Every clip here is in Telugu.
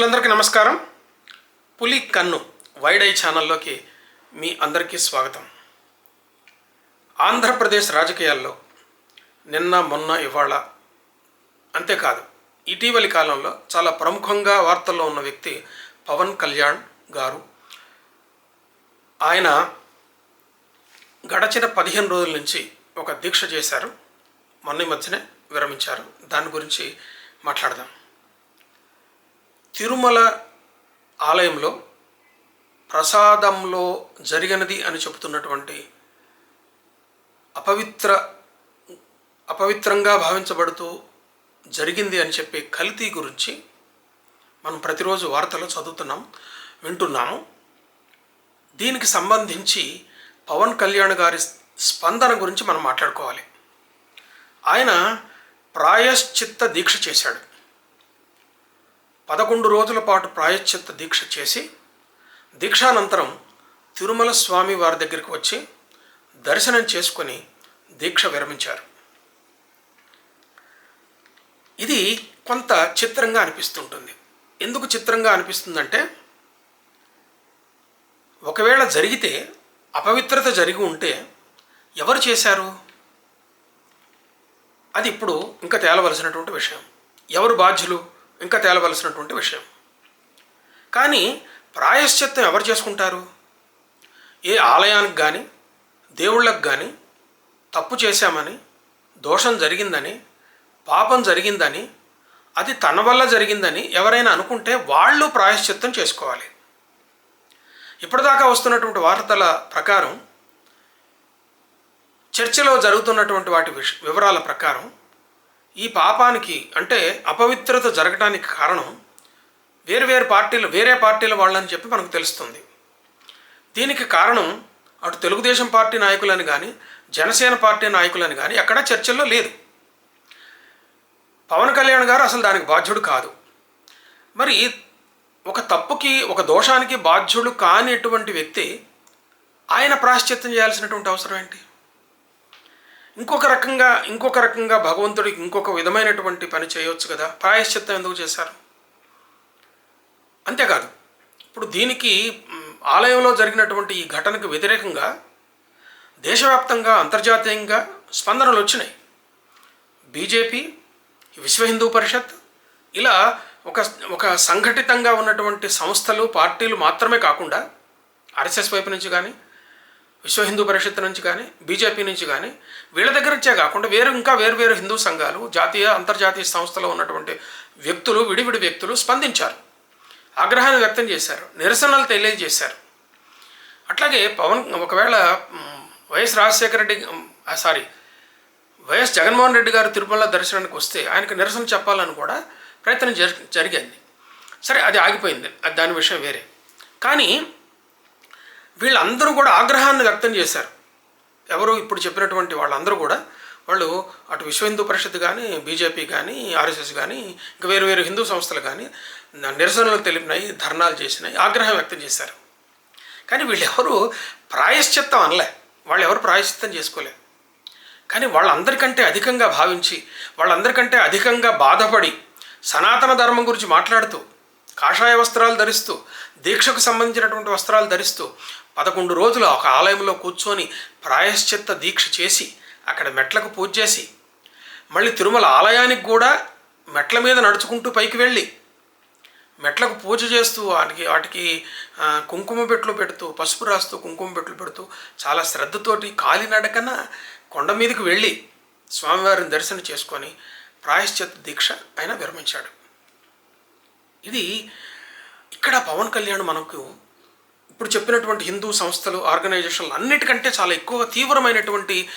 మిత్రులందరికీ నమస్కారం. పులి కన్ను వైడ్ ఐ ఛానల్లోకి మీ అందరికీ స్వాగతం. ఆంధ్రప్రదేశ్ రాజకీయాల్లో నిన్న మొన్న ఇవాళ అంతేకాదు ఇటీవలి కాలంలో చాలా ప్రముఖంగా వార్తల్లో ఉన్న వ్యక్తి పవన్ కళ్యాణ్ గారు ఆయన గడచిన పదిహేను రోజుల నుంచి ఒక దీక్ష చేశారు. మొన్న ఈ మధ్యనే విరమించారు. దాని గురించి మాట్లాడదాం. తిరుమల ఆలయంలో ప్రసాదంలో జరిగినది అని చెబుతున్నటువంటి అపవిత్ర అపవిత్రంగా భావించబడుతూ జరిగింది అని చెప్పే కల్తీ గురించి మనం ప్రతిరోజు వార్తలు చదువుతున్నాం వింటున్నాము. దీనికి సంబంధించి పవన్ కళ్యాణ్ గారి స్పందన గురించి మనం మాట్లాడుకోవాలి. ఆయన ప్రాయశ్చిత్త దీక్ష చేశాడు. పదకొండు రోజుల పాటు ప్రాయశ్చిత్త దీక్ష చేసి దీక్షానంతరం తిరుమల స్వామి వారి దగ్గరికి వచ్చి దర్శనం చేసుకొని దీక్ష విరమించారు. ఇది కొంత చిత్రంగా అనిపిస్తుంటుంది. ఎందుకు చిత్రంగా అనిపిస్తుందంటే ఒకవేళ జరిగితే అపవిత్రత జరిగి ఉంటే ఎవరు చేశారు? అది ఇప్పుడు ఇంకా తేలవలసినటువంటి విషయం. ఎవరు బాధ్యులు? ఇంకా తేలవలసినటువంటి విషయం. కానీ ప్రాయశ్చిత్తం ఎవరు చేసుకుంటారు? ఏ ఆలయానికి కానీ దేవుళ్ళకు కానీ తప్పు చేశామని దోషం జరిగిందని పాపం జరిగిందని అది తన వల్ల జరిగిందని ఎవరైనా అనుకుంటే వాళ్ళు ప్రాయశ్చిత్తం చేసుకోవాలి. ఇప్పటిదాకా వస్తున్నటువంటి వార్తల ప్రకారం చర్చలో జరుగుతున్నటువంటి వాటి విష వివరాల ప్రకారం ఈ పాపానికి అంటే అపవిత్రత జరగటానికి కారణం వేరు వేరు పార్టీలు వేరే పార్టీల వాళ్ళని చెప్పి మనకు తెలుస్తుంది. దీనికి కారణం అటు తెలుగుదేశం పార్టీ నాయకులని కానీ జనసేన పార్టీ నాయకులని కానీ ఎక్కడా చర్చల్లో లేదు. పవన్ కళ్యాణ్ గారు అసలు దానికి బాధ్యుడు కాదు. మరి ఒక తప్పుకి ఒక దోషానికి బాధ్యుడు కానిటువంటి వ్యక్తి ఆయన ప్రాశ్చిత్యం చేయాల్సినటువంటి అవసరం ఏంటి? ఇంకొక రకంగా ఇంకొక రకంగా భగవంతుడికి ఇంకొక విధమైనటువంటి పని చేయవచ్చు కదా? ప్రాయశ్చిత్తం ఎందుకు చేశారు? అంతేకాదు ఇప్పుడు దీనికి ఆలయంలో జరిగినటువంటి ఈ ఘటనకు వ్యతిరేకంగా దేశవ్యాప్తంగా అంతర్జాతీయంగా స్పందనలు వచ్చినాయి. బీజేపీ విశ్వ హిందూ పరిషత్ ఇలా ఒక ఒక సంఘటితంగా ఉన్నటువంటి సంస్థలు పార్టీలు మాత్రమే కాకుండా ఆర్ఎస్ఎస్ వైపు నుంచి కానీ విశ్వ హిందూ పరిషత్ నుంచి కానీ బీజేపీ నుంచి కానీ వీళ్ళ దగ్గర నుంచే కాకుండా వేరు ఇంకా వేరు వేరు హిందూ సంఘాలు జాతీయ అంతర్జాతీయ సంస్థలో ఉన్నటువంటి వ్యక్తులు విడివిడి వ్యక్తులు స్పందించారు. ఆగ్రహాన్ని వ్యక్తం చేశారు. నిరసనలు తెలియజేశారు. అట్లాగే పవన్ ఒకవేళ YS Rajasekhara Reddy sorry YS Jaganmohan Reddy garu Tirumala దర్శనానికి వస్తే ఆయనకు నిరసన చెప్పాలని కూడా ప్రయత్నం జరిగింది. సరే అది ఆగిపోయింది. అది దాని విషయం వేరే. కానీ వీళ్ళందరూ కూడా ఆగ్రహాన్ని వ్యక్తం చేశారు. ఎవరు ఇప్పుడు చెప్పినటువంటి వాళ్ళందరూ కూడా వాళ్ళు అటు విశ్వ హిందూ పరిషత్ కానీ బీజేపీ కానీ ఆర్ఎస్ఎస్ కానీ ఇంకా వేరు వేరు హిందూ సంస్థలు కానీ నిరసనలు తెలిపినాయి ధర్నాలు చేసినాయి ఆగ్రహం వ్యక్తం చేశారు. కానీ వీళ్ళెవరు ప్రాయశ్చిత్తం అనలే. వాళ్ళు ఎవరు ప్రాయశ్చిత్తం చేసుకోలే. కానీ వాళ్ళందరికంటే అధికంగా భావించి వాళ్ళందరికంటే అధికంగా బాధపడి సనాతన ధర్మం గురించి మాట్లాడుతూ కాషాయ వస్త్రాలు ధరిస్తూ దీక్షకు సంబంధించినటువంటి వస్త్రాలు ధరిస్తూ పదకొండు రోజులు ఒక ఆలయంలో కూర్చొని ప్రాయశ్చిత్త దీక్ష చేసి అక్కడ మెట్లకు పూజ చేసి మళ్ళీ తిరుమల ఆలయానికి కూడా మెట్ల మీద నడుచుకుంటూ పైకి వెళ్ళి మెట్లకు పూజ చేస్తూ వాటికి వాటికి కుంకుమ పెట్లు పెడుతూ పసుపు రాస్తూ కుంకుమ పెట్లు పెడుతూ చాలా శ్రద్ధతోటి కాలినడకన కొండ మీదకి వెళ్ళి స్వామివారిని దర్శనం చేసుకొని ప్రాయశ్చిత్త దీక్ష ఆయన విరమించాడు. ఇది ఇక్కడ పవన్ కళ్యాణ్ మనకు ఇప్పుడు చెప్పినటువంటి హిందూ సంస్థలు ఆర్గనైజేషన్లు అన్నిటికంటే చాలా ఎక్కువ తీవ్రమైనటువంటి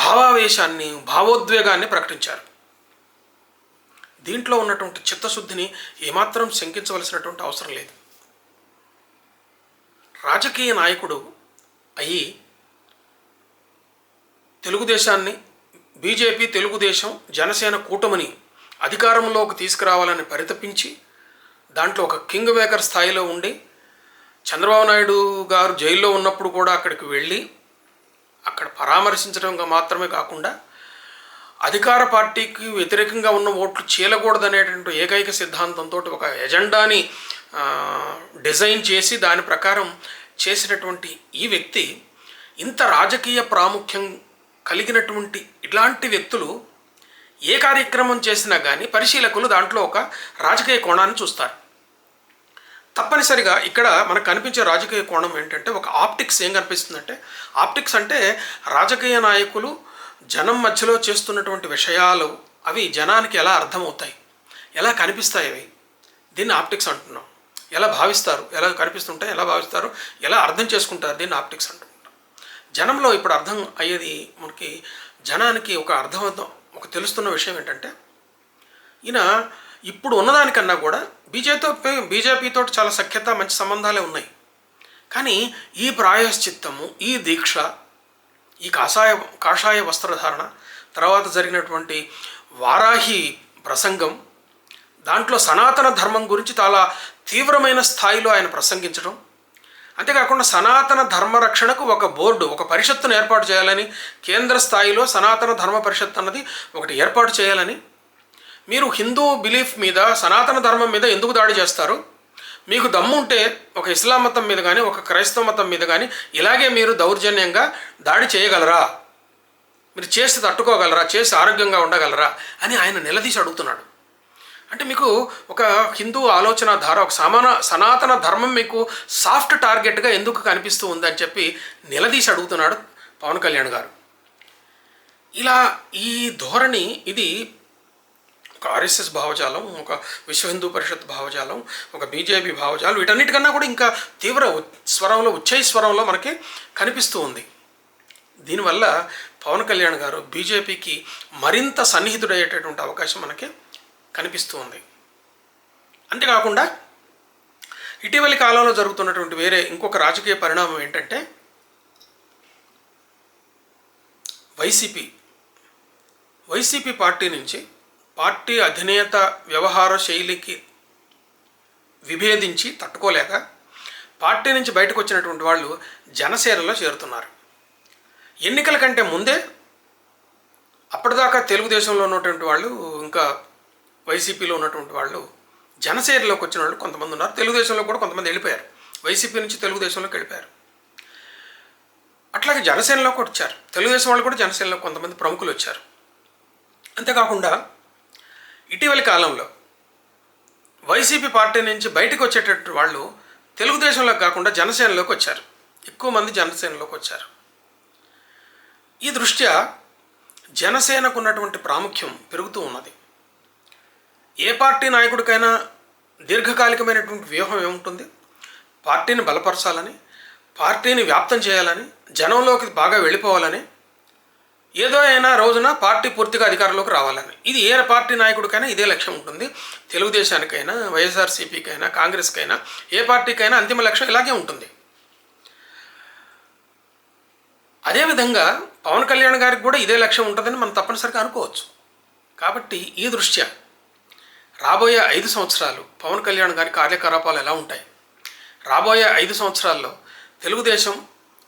భావావేశాన్ని భావోద్వేగాన్ని ప్రకటించారు. దీంట్లో ఉన్నటువంటి చిత్తశుద్ధిని ఏమాత్రం శంకించవలసినటువంటి అవసరం లేదు. రాజకీయ నాయకుడు అయ్యి తెలుగుదేశాన్ని బీజేపీ తెలుగుదేశం జనసేన కూటమిని అధికారంలోకి తీసుకురావాలని పరితపించి దాంట్లో ఒక కింగ్ మేకర్ స్థాయిలో ఉండి చంద్రబాబు నాయుడు గారు జైల్లో ఉన్నప్పుడు కూడా అక్కడికి వెళ్ళి అక్కడ పరామర్శించడం మాత్రమే కాకుండా అధికార పార్టీకి వ్యతిరేకంగా ఉన్న ఓట్లు చీలకూడదనేటువంటి ఏకైక సిద్ధాంతంతో ఒక ఎజెండాని డిజైన్ చేసి దాని ప్రకారం చేసినటువంటి ఈ వ్యక్తి ఇంత రాజకీయ ప్రాముఖ్యం కలిగినటువంటి ఇలాంటి వ్యక్తులు ఏ కార్యక్రమం చేసినా కానీ పరిశీలకులు దాంట్లో ఒక రాజకీయ కోణాన్ని చూస్తారు. తప్పనిసరిగా ఇక్కడ మనకు కనిపించే రాజకీయ కోణం ఏంటంటే ఒక ఆప్టిక్స్ ఏం కనిపిస్తుందంటే ఆప్టిక్స్ అంటే రాజకీయ నాయకులు జనం మధ్యలో చేస్తున్నటువంటి విషయాలు అవి జనానికి ఎలా అర్థమవుతాయి ఎలా కనిపిస్తాయి అవి. దీన్ని ఆప్టిక్స్ అంటున్నాం. ఎలా భావిస్తారు ఎలా కనిపిస్తుంటాయి ఎలా భావిస్తారు ఎలా అర్థం చేసుకుంటారు దీన్ని ఆప్టిక్స్ అంటుంటాం జనంలో ఇప్పుడు అర్థం అయ్యేది మనకి జనానికి ఒక అర్థం ఒక తెలుస్తున్న విషయం ఏంటంటే ఈయన ఇప్పుడు ఉన్నదానికన్నా కూడా బీజేపీతో బీజేపీతో చాలా సఖ్యత మంచి సంబంధాలే ఉన్నాయి. కానీ ఈ ప్రాయశ్చిత్తము ఈ దీక్ష ఈ కాషాయ కాషాయ వస్త్రధారణ తర్వాత జరిగినటువంటి వారాహి ప్రసంగం దాంట్లో సనాతన ధర్మం గురించి చాలా తీవ్రమైన స్థాయిలో ఆయన ప్రసంగించడం అంతేకాకుండా సనాతన ధర్మ రక్షణకు ఒక బోర్డు ఒక పరిషత్తును ఏర్పాటు చేయాలని కేంద్ర స్థాయిలో సనాతన ధర్మ పరిషత్ అన్నది ఒకటి ఏర్పాటు చేయాలని మీరు హిందూ బిలీఫ్ మీద సనాతన ధర్మం మీద ఎందుకు దాడి చేస్తారు? మీకు దమ్ము ఉంటే ఒక ఇస్లాం మతం మీద కానీ ఒక క్రైస్తవ మతం మీద కానీ ఇలాగే మీరు దౌర్జన్యంగా దాడి చేయగలరా? మీరు చేసి తట్టుకోగలరా? చేసి ఆరోగ్యంగా ఉండగలరా? అని ఆయన నిలదీసి అడుగుతున్నాడు. అంటే మీకు ఒక హిందూ ఆలోచన ధార ఒక సమాన సనాతన ధర్మం మీకు సాఫ్ట్ టార్గెట్గా ఎందుకు కనిపిస్తూ ఉందని చెప్పి నిలదీసి అడుగుతున్నాడు పవన్ కళ్యాణ్ గారు. ఇలా ఈ ధోరణి ఇది ఒక ఆర్ఎస్ఎస్ భావజాలం ఒక విశ్వ హిందూ పరిషత్ భావజాలం ఒక బీజేపీ భావజాలం వీటన్నిటికన్నా కూడా ఇంకా తీవ్ర స్వరంలో ఉచ్చై స్వరంలో మనకి కనిపిస్తూ ఉంది. దీనివల్ల పవన్ కళ్యాణ్ గారు బీజేపీకి మరింత సన్నిహితుడయ్యేటటువంటి అవకాశం మనకి కనిపిస్తూ ఉంది. అంతేకాకుండా ఇటీవలి కాలంలో జరుగుతున్నటువంటి వేరే ఇంకొక రాజకీయ పరిణామం ఏంటంటే వైసీపీ వైసీపీ పార్టీ నుంచి పార్టీ అధినేత వ్యవహార శైలికి విభేదించి తట్టుకోలేక పార్టీ నుంచి బయటకు వచ్చినటువంటి వాళ్ళు జనసేనలో చేరుతున్నారు. ఎన్నికల కంటే ముందే అప్పటిదాకా తెలుగుదేశంలో ఉన్నటువంటి వాళ్ళు ఇంకా వైసీపీలో ఉన్నటువంటి వాళ్ళు జనసేనలోకి వచ్చిన వాళ్ళు కొంతమంది ఉన్నారు. తెలుగుదేశంలో కూడా కొంతమంది వెళ్ళిపోయారు. వైసీపీ నుంచి తెలుగుదేశంలోకి వెళ్ళిపోయారు. అట్లాగే జనసేనలోకి వచ్చారు. తెలుగుదేశం వాళ్ళు కూడా జనసేనలో కొంతమంది ప్రముఖులు వచ్చారు. అంతేకాకుండా ఇటీవలి కాలంలో వైసీపీ పార్టీ నుంచి బయటకు వచ్చేటటువంటి వాళ్ళు తెలుగుదేశంలో కాకుండా జనసేనలోకి వచ్చారు. ఎక్కువ మంది జనసేనలోకి వచ్చారు. ఈ దృష్ట్యా జనసేనకు ఉన్నటువంటి ప్రాముఖ్యం పెరుగుతూ ఉన్నది. ఏ పార్టీ నాయకుడికైనా దీర్ఘకాలికమైనటువంటి వ్యూహం ఏముంటుంది? పార్టీని బలపరచాలని పార్టీని వ్యాప్తం చేయాలని జనంలోకి బాగా వెళ్ళిపోవాలని ఏదో అయినా రోజున పార్టీ పూర్తిగా అధికారంలోకి రావాలని. ఇది ఏ పార్టీ నాయకుడికైనా ఇదే లక్ష్యం ఉంటుంది. తెలుగుదేశానికైనా వైఎస్ఆర్సీపీకైనా కాంగ్రెస్కైనా ఏ పార్టీకైనా అంతిమ లక్ష్యం ఇలాగే ఉంటుంది. అదేవిధంగా పవన్ కళ్యాణ్ గారికి కూడా ఇదే లక్ష్యం ఉంటుందని మనం తప్పనిసరిగా అనుకోవచ్చు. కాబట్టి ఈ దృష్ట్యా రాబోయే ఐదు సంవత్సరాలు పవన్ కళ్యాణ్ గారి కార్యకలాపాలు ఎలా ఉంటాయి? రాబోయే ఐదు సంవత్సరాల్లో తెలుగుదేశం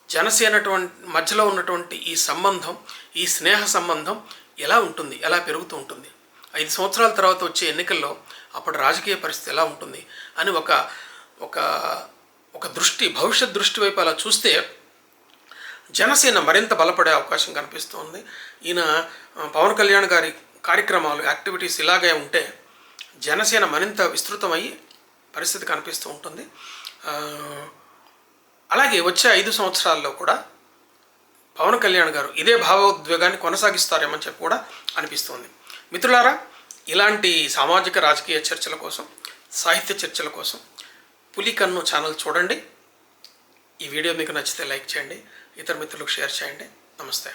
జనసేన మధ్యలో ఉన్నటువంటి ఈ సంబంధం ఈ స్నేహ సంబంధం ఎలా ఉంటుంది? ఎలా పెరుగుతూ ఉంటుంది? ఐదు సంవత్సరాల తర్వాత వచ్చే ఎన్నికల్లో అప్పుడు రాజకీయ పరిస్థితి ఎలా ఉంటుంది? అని ఒక ఒక ఒక దృష్టి భవిష్యత్ దృష్టి వైపు అలా చూస్తే జనసేన మరింత బలపడే అవకాశం కనిపిస్తుంది. ఈయన పవన్ కళ్యాణ్ గారి కార్యక్రమాలు యాక్టివిటీస్ ఇలాగే ఉంటే జనసేన మరింత విస్తృతమయ్యి పరిస్థితి కనిపిస్తూ ఉంటుంది. అలాగే వచ్చే ఐదు సంవత్సరాల్లో కూడా పవన్ కళ్యాణ్ గారు ఇదే భావోద్వేగాన్ని కొనసాగిస్తారేమని చెప్పి కూడా అనిపిస్తోంది. మిత్రులారా ఇలాంటి సామాజిక రాజకీయ చర్చల కోసం సాహిత్య చర్చల కోసం పులికన్ను ఛానల్ చూడండి. ఈ వీడియో మీకు నచ్చితే లైక్ చేయండి ఇతర మిత్రులకు షేర్ చేయండి. నమస్తే.